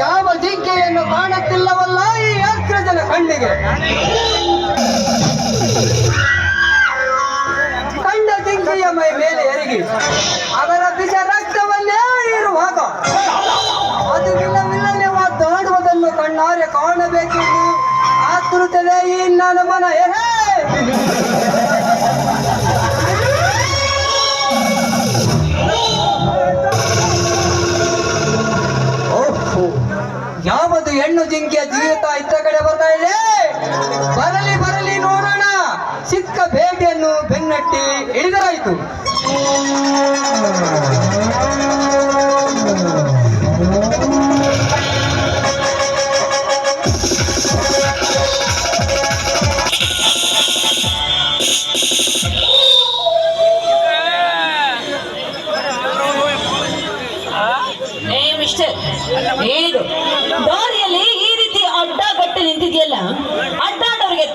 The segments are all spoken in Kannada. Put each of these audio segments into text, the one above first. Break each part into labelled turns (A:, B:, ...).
A: ಯಾವ ಜಿಂಕೆಯನ್ನು ಕಾಣುತ್ತಿಲ್ಲವಲ್ಲ ಈ ಅಗ್ರಜನ ಕಣ್ಣಿಗೆ? ಕಂಡ ಜಿಂಕೆಯ ಮೈ ಮೇಲೆ ಎರಗಿ ಅದರ ದಿಶ ರಕ್ತವನ್ನೇ ಇರುವಾಗ ಅದು ವಿಲ್ಲವಿಲ್ಲನೆ ಮಾತಾಡುವುದನ್ನು ಕಣ್ಣಾರೆ ಕಾಣಬೇಕೆಂದು ಆತುರುತ್ತದೆ ಈ ನನ್ನ ಮನ ಯಾವುದು ಹೆಣ್ಣು ಜಿಂಕೆಯ ಜೀವಿತ ಇತ್ತ ಕಡೆ ಬರ್ತಾ ಇದೆ. ಬರಲಿ ಬರಲಿ ನೋಡೋಣ. ಸಿಕ್ಕ ಬೇಟೆಯನ್ನು ಬೆನ್ನಟ್ಟಿ ಹಿಡಿದರಾಯಿತು.
B: ಏ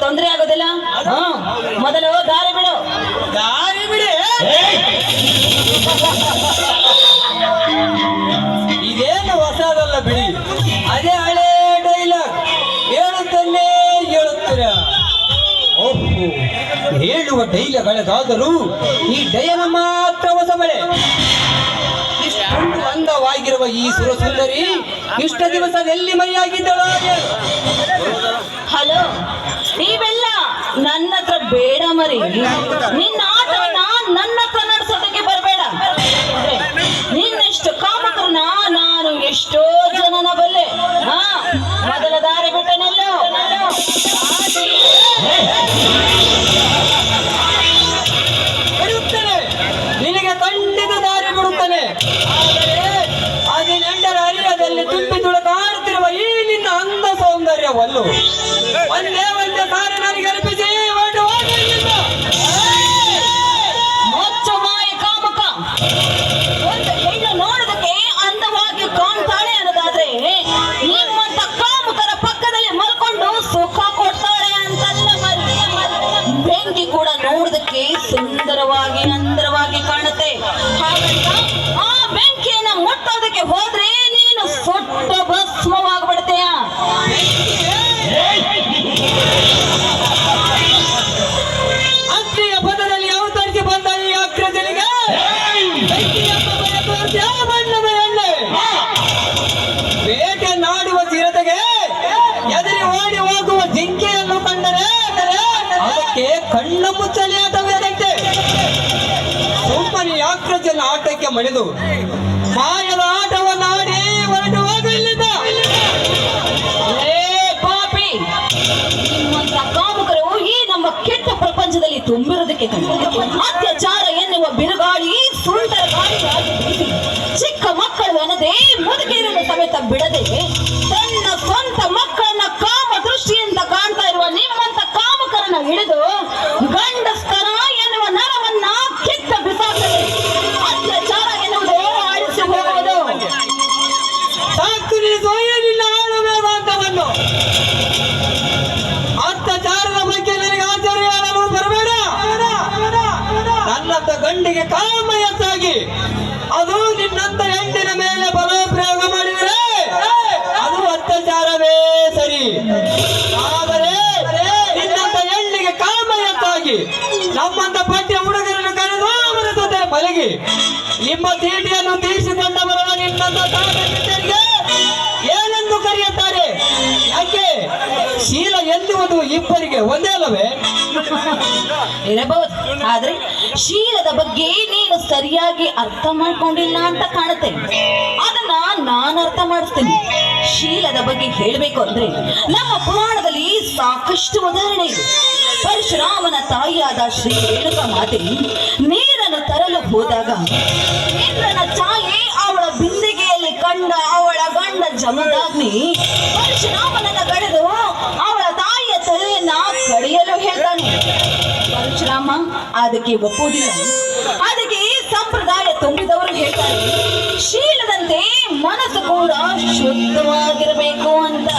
B: ತೊಂದರೆ ಆಗೋದಿಲ್ಲ? ಹಾ ಮೊದಲು ದಾರಿ ಬಿಡು.
A: ದಾರಿ ಬಿಡಿ. ಇದೇನು ಹೊಸದಲ್ಲ ಬಿಡಿ. ಅದೇ ಹಳೆ ಡೈಲಾಗ್ ಹೇಳುತ್ತಲೇ ಹೇಳುತ್ತೀರ. ಓಹೋ ಹೇಳುವ ಡೈಲಾಗ್ ಹಳೆದಾದರೂ ಈ ಡಯನ ಮಾತ್ರ ಹೊಸ ಬಳೆ ಅಂದವಾಗಿರುವ ಈ ಸುರಸುಂದರಿ ಇಷ್ಟ ದಿವಸ ಎಲ್ಲಿ ಮೈಯಾಗಿದ್ದಳು
B: ಹಲೋ, ನೀವೆಲ್ಲ ನನ್ನ ಹತ್ರ ಬೇಡ ಮರಿ. ನಿನ್ನ ಆಟ ನನ್ನ ಹತ್ರ
A: ಒಂದೇ ಅದಕ್ಕೆ ಕಣ್ಣು ಮುಚ್ಚಲಿ ಆಟವಿರದಂತೆ ಸುಮ್ಮನೆ ಅಗ್ರಜನ ಆಟಕ್ಕೆ ಮಣಿದು ಮಾಯದ ಆಟವನ್ನು ಹೊರಟುವಾಗ ಹೊರಟು ಇಲ್ಲಿಂದ.
B: ಪಾಪಿ. ನಿಮ್ಮಂತ ಕಾಮಕರು ಈ ನಮ್ಮ ಕೆಟ್ಟ ಪ್ರಪಂಚದಲ್ಲಿ ತುಂಬಿರೋದಕ್ಕೆ ಅತ್ಯಾಚಾರ
A: ನನ್ನಂತ ಗಂಡಿಗೆ ಕಾಮ ಹೆಚ್ಚಾಗಿ ಅದು ನಿನ್ನಂತ ಹೆಣ್ಣಿನ ಮೇಲೆ ಬಲಪ್ರಯೋಗ ಮಾಡಿದರೆ ಅದು ಅತ್ಯಾಚಾರವೇ ಸರಿ. ಆದರೆ ನಿನ್ನಂತ ಹೆಣ್ಣಿಗೆ ಕಾಮ ಹೆಚ್ಚಾಗಿ ನಮ್ಮಂತ ಪಠ್ಯ ಹುಡುಗರನ್ನು ಕರೆದು ಅವರ ಜೊತೆ ಮಲಗಿ ನಿಮ್ಮ ಚೀಟಿಯನ್ನು ತೀರಿಸಿಕೊಂಡವರನ್ನು ನಿನ್ನಂತ ಏನೆಂದು ಕರೆಯುತ್ತಾರೆ? ಯಾಕೆ? ಶೀಲ ಎನ್ನುವುದು ಇಬ್ಬರಿಗೆ ಒಂದೇ ಅಲ್ಲವೇ?
B: ಇರಬಹುದು ಆದ್ರೆ ಶೀಲದ ಬಗ್ಗೆ ನೀನು ಸರಿಯಾಗಿ ಅರ್ಥ ಮಾಡ್ಕೊಂಡಿಲ್ಲ ಅಂತ ಕಾಣುತ್ತೆ. ಅದನ್ನ ನಾನು ಅರ್ಥ ಮಾಡಿಸ್ತೀನಿ. ಶೀಲದ ಬಗ್ಗೆ ಹೇಳಬೇಕು ಅಂದ್ರೆ ನಮ್ಮ ಪುರಾಣದಲ್ಲಿ ಸಾಕಷ್ಟು ಉದಾಹರಣೆ ಇದೆ. ಪರಶುರಾಮನ ತಾಯಿಯಾದ ಶ್ರೀ ರೇಣುಕ ಮಾತೆ ನೀರನ್ನು ತರಲು ಹೋದಾಗ ಇಂದ್ರನ ಅವಳ ಬಿಂದಿಗೆಯಲ್ಲಿ ಕಂಡ ಅವಳ ಗಂಡ ಜಮದಾಗ್ನಿ ಪರಶುರಾಮ ಅದಕ್ಕೆ ಒಪ್ಪುವುದಿಲ್ಲ. ಅದಕ್ಕೆ ಈ ಸಂಪ್ರದಾಯ ತುಂಬಿದವರು ಹೇಳ್ತಾರೆ ಶೀಲದಂತೆ ಮನಸ್ಸು ಕೂಡ ಶುದ್ಧವಾಗಿರಬೇಕು ಅಂತ.